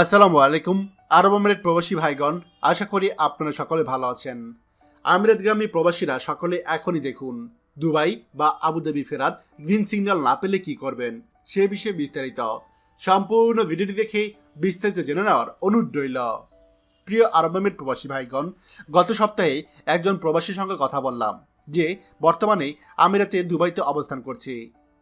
আসসালামু আলাইকুম, আরব আমিরাত প্রবাসী ভাইগণ, আশা করি আপনারা সকলে ভালো আছেন। আমিরাতগামী প্রবাসীরা সকলে এখনই দেখুন, দুবাই বা আবুধাবি ফেরার গ্রিন সিগন্যাল না পেলে কি করবেন, সে বিষয়ে বিস্তারিত। সম্পূর্ণ ভিডিওটি দেখে বিস্তারিত জেনে নেওয়ার অনুরোধ রইল। প্রিয় আরব আমিরাত প্রবাসী ভাইগণ, গত সপ্তাহে একজন প্রবাসীর সঙ্গে কথা বললাম, যে বর্তমানে আমিরাতে দুবাইতে অবস্থান করছে।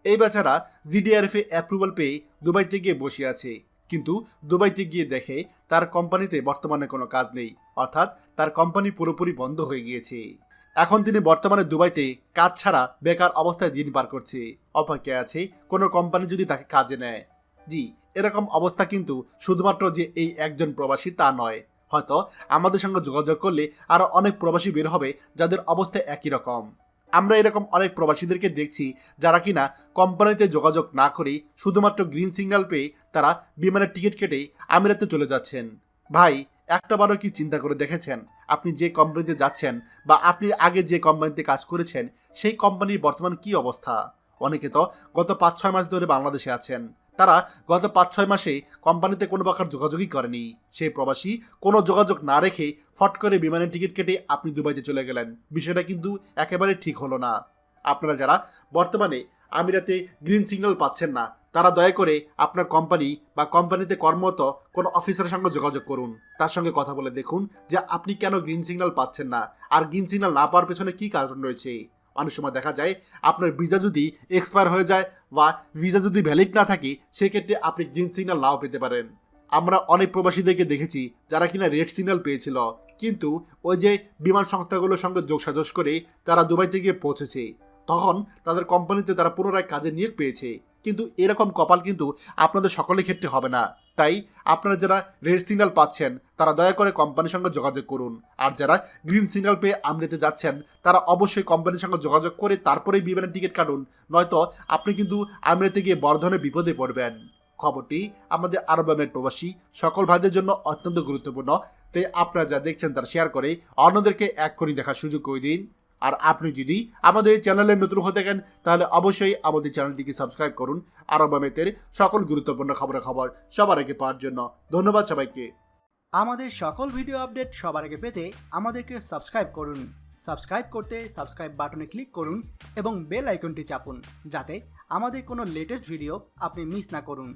এই বেচারা জিডিআরএফে অ্যাপ্রুভাল পেয়ে দুবাইতে গিয়ে বসে আছে। কিন্তু দুবাইতে গিয়ে দেখে তার কোম্পানিতে বর্তমানে কোনো কাজ নেই, অর্থাৎ তার কোম্পানি পুরোপুরি বন্ধ হয়ে গিয়েছে। এখন তিনি বর্তমানে দুবাইতে কাজ ছাড়া বেকার অবস্থায় দিন পার করছে। অপেক্ষায় আছে কোনো কোম্পানি যদি তাকে কাজে নেয়। জি, এরকম অবস্থা কিন্তু শুধুমাত্র যে এই একজন প্রবাসী তা নয়। হয়তো আমাদের সঙ্গে যোগাযোগ করলে আরও অনেক প্রবাসী বের হবে যাদের অবস্থা একই রকম। আমরা এরকম অনেক প্রবাসীদেরকে দেখছি যারা কিনা কোম্পানিতে যোগাযোগ না করেই শুধুমাত্র গ্রিন সিগন্যাল পেয়ে তারা বিমানের টিকিট কেটেই আমিরাতে চলে যাচ্ছেন। ভাই, একটাবারও কি চিন্তা করে দেখেছেন? আপনি যে কোম্পানিতে যাচ্ছেন বা আপনি আগে যে কোম্পানিতে কাজ করেছেন, সেই কোম্পানির বর্তমান কি অবস্থা? অনেকে তো গত পাঁচ ছয় মাস ধরে বাংলাদেশে আছেন। তারা গত পাঁচ ছয় মাসে কোম্পানিতে কোনো প্রকার যোগাযোগই করেনি। সেই প্রবাসী কোনো যোগাযোগ না রেখে ফট করে বিমানের টিকিট কেটে আপনি দুবাইতে চলে গেলেন। বিষয়টা কিন্তু একেবারে ঠিক হলো না। আপনারা যারা বর্তমানে আমিরাতে গ্রিন সিগন্যাল পাচ্ছেন না, তারা দয়া করে আপনার কোম্পানি বা কোম্পানিতে কর্মরত কোনো অফিসারের সঙ্গে যোগাযোগ করুন। তার সঙ্গে কথা বলে দেখুন যে আপনি কেন গ্রিন সিগন্যাল পাচ্ছেন না আর গ্রিন সিগন্যাল না পাওয়ার পেছনে কী কারণ রয়েছে। অনেক সময় দেখা যায় আপনার ভিসা যদি এক্সপায়ার হয়ে যায় বা ভিসা যদি ভ্যালিড না থাকে, সেক্ষেত্রে আপনি গ্রিন সিগন্যাল নাও পেতে পারেন। আমরা অনেক প্রবাসীদেরকে দেখেছি যারা কিনা রেড সিগন্যাল পেয়েছিল, কিন্তু ওই যে বিমান সংস্থাগুলোর সঙ্গে যোগসাজস করে তারা দুবাইতে গিয়ে পৌঁছেছে। তখন তাদের কোম্পানিতে তারা পুনরায় কাজে নিয়োগ পেয়েছে। কিন্তু এরকম কপাল কিন্তু আপনাদের সকলের ক্ষেত্রে হবে না। তাই আপনারা যারা রেড সিগন্যাল পাচ্ছেন, তারা দয়া করে কোম্পানির সঙ্গে যোগাযোগ করুন। আর যারা গ্রিন সিগন্যাল পেয়ে আমরিতে যাচ্ছেন, তারা অবশ্যই কোম্পানির সঙ্গে যোগাযোগ করে তারপরেই বিমানের টিকিট কাটুন। নয়তো আপনি কিন্তু আমরিতে গিয়ে বর্ধনে বিপদে পড়বেন। খবরটি আমাদের আরব আমিরাত প্রবাসী সকল ভাইদের জন্য অত্যন্ত গুরুত্বপূর্ণ। তাই আপনারা যা দেখছেন, তারা শেয়ার করে। অন্যদেরকে এক করে দেখার সুযোগ করে দিন। আর আপনি যদি আমাদের চ্যানেলে নতুন হতে থাকেন, তাহলে অবশ্যই আমাদের চ্যানেলটিকে সাবস্ক্রাইব করুন। আরব আমিরাতের সকল গুরুত্বপূর্ণ খবরের খবর সবার আগে পাওয়ার জন্য ধন্যবাদ সবাইকে। আমাদের সকল ভিডিও আপডেট সবার আগে পেতে আমাদেরকে সাবস্ক্রাইব করুন। সাবস্ক্রাইব করতে সাবস্ক্রাইব বাটনে ক্লিক করুন এবং বেল আইকনটি চাপুন, যাতে আমাদের কোনো লেটেস্ট ভিডিও আপনি মিস না করুন।